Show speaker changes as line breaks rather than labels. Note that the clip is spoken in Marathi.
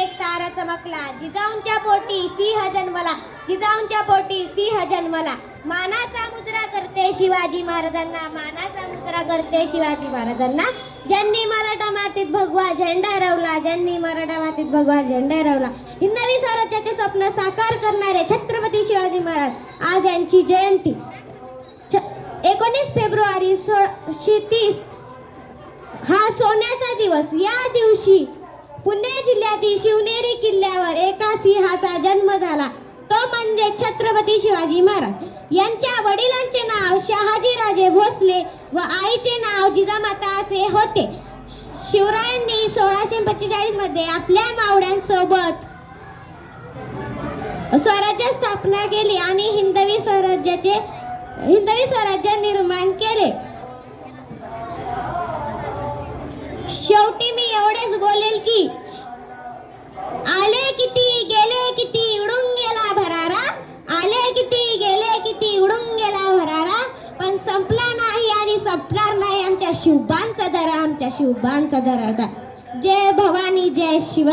एक तारा चमकला. जिजाऊंच्या पोटी सिंह जन्मला जिजाऊंच्या पोटी सिंह जन्मला मानाचा मुद्रा करते शिवाजी महाराजांना. मानाचा मुद्रा करते शिवाजी महाराजांना. ज्यांनी मराठा मातीत भगवा झेंडा रवला ज्यांनी मराठा मातीत भगवा झेंडा रवला. हिंदवी स्वराज्याचे स्वप्न साकार करणारे छत्रपती शिवाजी महाराज. आज यांची जयंती. एकोणीस फेब्रुवारी सोळाशे तीस. हा सोन्याचा दिवस. या दिवशी पुणे जिल्ह्यातील शिवनेरी किल्ल्यावर एका सिंहाचा जन्म झाला. तो म्हणजे छत्रपती शिवाजी महाराज. यांच्या वडिलांचे नाव शहाजीराजे भोसले व आईचे नाव जिजामाता असे होते. शिवरायांनी सोळाशे पंचेचाळीसमध्ये आपल्या मावड्यांसोबत स्वराज्य स्थापना केली आणि हिंदवी स्वराज्याचे हिंदवी स्वराज्य निर्माण केले. बोलेल की आले किती गेले किती उडून गेला भरारा? आले किती गेले किती उडून गेला भरारा? पण संपला नाही आणि संपणार नाही आमच्या शिवबांचा दरा आमच्या शिवबांचा दराचा जय भवानी जय शिवा